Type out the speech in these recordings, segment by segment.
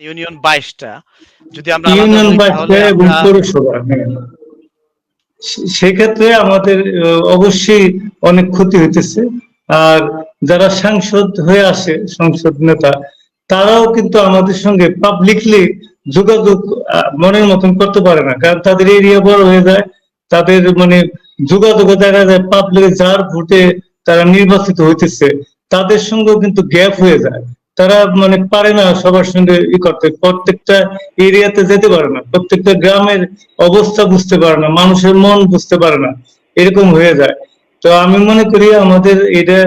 Union বাইশটা। যদি আমরা ইউনিয়ন বাইশটা এবং পৌরসভা। সেক্ষেত্রে আমাদের অবশ্যই অনেক ক্ষতি হইতেছে। আর যারা সাংসদ হয়ে আসে সংসদ নেতা তারাও কিন্তু আমাদের সঙ্গে পাবলিকলি যোগাযোগ মনের মতন করতে পারে না। কারণ তাদের এরিয়া বড় হয়ে যায়। তাদের মানে যোগাযোগে দেখা যায় পাবলিক যার ভোটে তারা নির্বাচিত হইতেছে তাদের সঙ্গেও কিন্তু গ্যাপ হয়ে যায়। তারা মানে পারে না সবার সঙ্গে ই করতে। প্রত্যেকটা এরিয়াতে যেতে পারে না। প্রত্যেকটা গ্রামের অবস্থা বুঝতে পারে না। মানুষের মন বুঝতে পারে না। এরকম হয়ে যায়। তো আমি মনে করি আমাদের এটা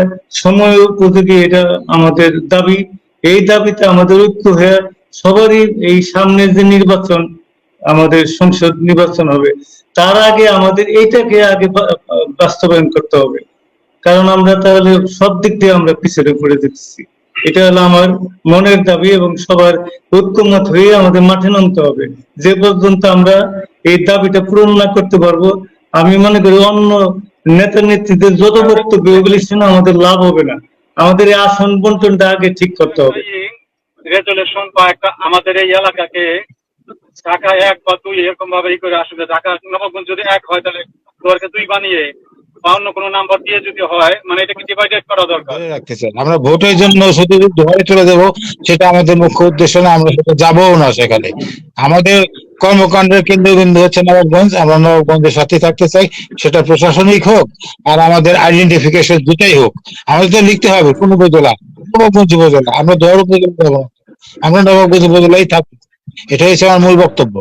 সময় উপযোগী, এটা আমাদের দাবি। এই দাবিতে আমাদের ঐক্য হয়ে সবারই এই সামনে যে নির্বাচন, আমাদের সংসদ নির্বাচন হবে, তার আগে আমাদের এইটাকে আগে বাস্তবায়ন করতে হবে। কারণ আমরা তাহলে সব দিক দিয়ে আমরা পিছনে পড়ে যেতেছি। এটা হলো আমার মনের দাবি এবং সবার ঐক্যমত হয়ে আমাদের মাঠে নামতে হবে। যে পর্যন্ত আমরা এই দাবিটা পূরণ না করতে পারব, আমি মনে করি অন্য নেতা নেত্রীদের যত বক্তব্য ওগুলি শুনে আমাদের লাভ হবে না। আমাদের এই আসন বন্টনটা আগে ঠিক করতে হবে। রেজুলেশন বা একটা আমাদের এই এলাকাকে ঢাকা এক বা দুই এরকম ভাবে করে আসলে ঢাকা নবগঞ্জ যদি এক হয়, তাহলে দুই বানিয়ে বা অন্য কোনো নাম্বার দিয়ে যদি হয় মানে এটাকে ডিভাইডেড করা দরকার। রাখতে চাই। আমরা ভোটের জন্য শুধু ধরে চলে যাব সেটা আমাদের মুখ্য উদ্দেশ্য না, আমরা সেটা যাবও না সেখানে। আমাদের কর্মকাণ্ডের কেন্দ্রবিন্দু হচ্ছে নবাবগঞ্জ, আমরা নবাবগঞ্জের সাথে থাকতে চাই, সেটা প্রশাসনিক হোক, আর আমাদের আইডেন্টিফিকেশন দুটাই হোক। আমাদের তো লিখতে হবে, কোন উপজেলা? নবাবগঞ্জ উপজেলা, আমরা ধর উপজেলা যাব আমরা নবাবগঞ্জ উপজেলাই থাকব। এটা হচ্ছে আমার মূল বক্তব্য।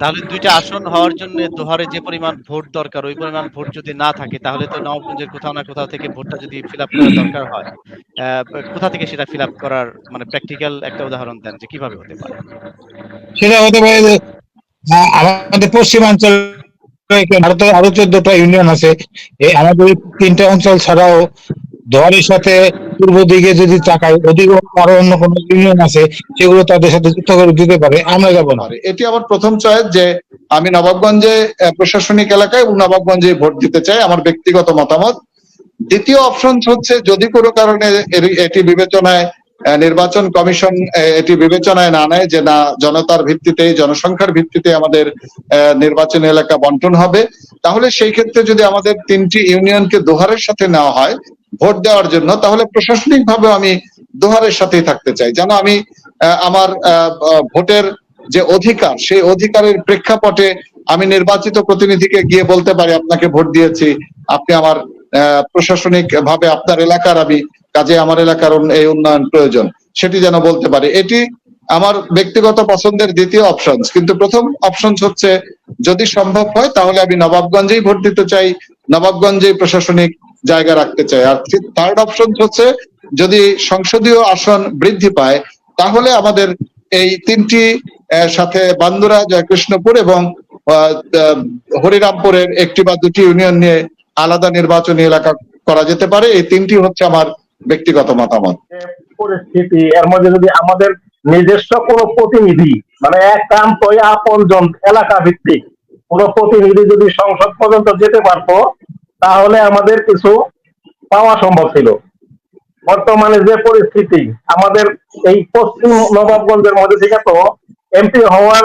তাহলে দুইটা আসন হওয়ার জন্য দোহারে যে পরিমাণ ভোট দরকার, ওই পরিমাণ ভোট যদি না থাকে, তাহলে তো নবাবগঞ্জের কোথাও না কোথাও থেকে ভোটটা যদি ফিল আপ করার দরকার হয় কোথা থেকে সেটা ফিল আপ করার মানে প্র্যাকটিক্যাল একটা উদাহরণ দেন যে কীভাবে হতে পারে। সেটা হতে পারে আমাদের পশ্চিমাঞ্চল, ভারতের আরও চোদ্দটা ইউনিয়ন আছে আমাদের তিনটা অঞ্চল ছাড়াও দোয়ারের সাথে পূর্ব দিকে যদি তাকাই ওদিকে আরও অন্য কোন ইউনিয়ন আছে, সেগুলো তাদের সাথে যুক্ত করে দিতে পারে, আমরা যাব না। এটি আমার প্রথম চয়েস যে আমি নবাবগঞ্জে প্রশাসনিক এলাকায় নবাবগঞ্জে ভোট দিতে চাই, আমার ব্যক্তিগত মতামত। দ্বিতীয় অপশন হচ্ছে, যদি কোনো কারণে এটি বিবেচনায় নির্বাচন কমিশন এটি বিবেচনায় না নেয় যে না, জনতার ভিত্তিতে, জনসংখ্যার ভিত্তিতে আমাদের নির্বাচনী এলাকা বন্টন হবে, তাহলে সেই ক্ষেত্রে যদি আমাদের তিনটি ইউনিয়নকে দোহারের সাথে নেওয়া হয় ভোট দেওয়ার জন্য, তাহলে প্রশাসনিক ভাবে আমি দোহারের সাথেই থাকতে চাই। যেন আমি আমার ভোটের যে অধিকার, সেই অধিকারের প্রেক্ষাপটে আমি নির্বাচিত প্রতিনিধিকে গিয়ে বলতে পারি, আপনাকে ভোট দিয়েছি। আপনি আমার প্রশাসনিক ভাবে আপনার এলাকার আমি, কাজে আমার এলাকার এই উন্নয়ন প্রয়োজন। সেটি যেন বলতে পারি। এটি আমার ব্যক্তিগত পছন্দের দ্বিতীয় অপশন কিন্তু প্রথম অপশন হচ্ছে, যদি সম্ভব হয়, তাহলে আমি নবাবগঞ্জেই ভোট দিতে চাই। নবাবগঞ্জেই প্রশাসনিক জায়গা রাখতে চাই আর থার্ড অপশন হচ্ছে, যদি সংসদীয় আসন বৃদ্ধি পায়, তাহলে আমাদের এই তিনটি সাথে বান্দুরা, জয়কৃষ্ণপুর এবং হরিরামপুরের একটি বা দুটি ইউনিয়ন নিয়ে আলাদা নির্বাচনী এলাকা করা যেতে পারে। এই তিনটি হচ্ছে আমার ব্যক্তিগত মতামত। পরিস্থিতি, এর মধ্যে যদি আমাদের নিজস্ব কোনো প্রতিনিধি মানে একান্ত আপন জন এলাকা ভিত্তিক কোনো প্রতিনিধি যদি সংসদ পর্যন্ত যেতে পারতো তাহলে আমাদের কিছু পাওয়া সম্ভব ছিল। বর্তমানে যে পরিস্থিতি, আমাদের এই পশ্চিম নবাবগঞ্জের মধ্যে থেকে তো এমপি হওয়ার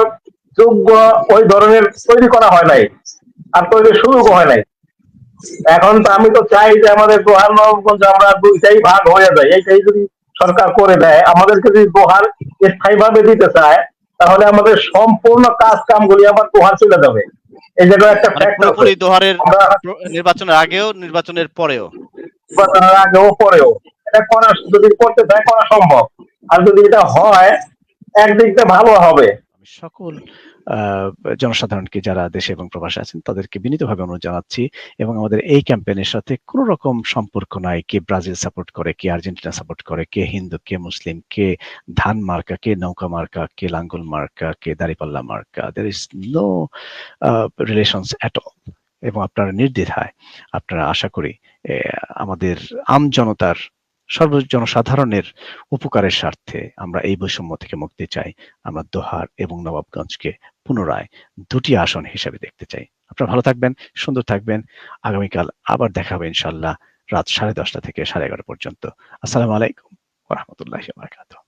যোগ্য ওই ধরনের তৈরি করা হয় নাই, আর তৈরি শুরু হয় নাই। এখন তো আমি তো চাই যে আমাদের দোহার নবাবগঞ্জ আমরা দুইটাই ভাগ হয়ে যায়, এইটাই যদি সরকার করে দেয়, আমাদেরকে যদি দোহার স্থায়ীভাবে দিতে চায়, তাহলে আমাদের সম্পূর্ণ কাজ কামগুলি আবার দোহার চলে যাবে। এই জায়গায় একটা মানে পুরোপুরি দোহারের নির্বাচনের আগেও নির্বাচনের পরেও। নির্বাচনের আগেও পরেও। এটা করা যদি করতে চায় করা সম্ভব। আর যদি এটা হয় একদিকটা ভালো হবে। সকল জনসাধারণকে যারা দেশে এবং প্রবাসে আছেন, তাদেরকে বিনীতভাবে অনুরোধ জানাচ্ছি এবং আমাদের এই ক্যাম্পেইনের সাথে কোনো রকম সম্পর্ক নাই, কে ব্রাজিল সাপোর্ট করে, কে আর্জেন্টিনা সাপোর্ট করে, কে হিন্দু, কে মুসলিম, কে ধান মার্কা, কে নৌকা মার্কা, কে লাঙ্গুল মার্কা, কে দাড়িপাল্লা মার্কা দের is no relations at all এবং আপনারা নির্দ্বিধায়, আপনারা আশা করি আমাদের আম জনতার, সর্ব জনসাধারণের উপকারের স্বার্থে আমরা এই বৈষম্য থেকে মুক্তি চাই। আমরা দোহার এবং নবাবগঞ্জকে পুনরায় দুটি আসন হিসেবে দেখতে চাই। আপনারা ভালো থাকবেন, সুন্দর থাকবেন। আগামীকাল আবার দেখা হবে ইনশাল্লাহ রাত সাড়ে দশটা থেকে সাড়ে এগারো পর্যন্ত। আসসালামু আলাইকুম রহমতুল্লাহ বারকাতুহ।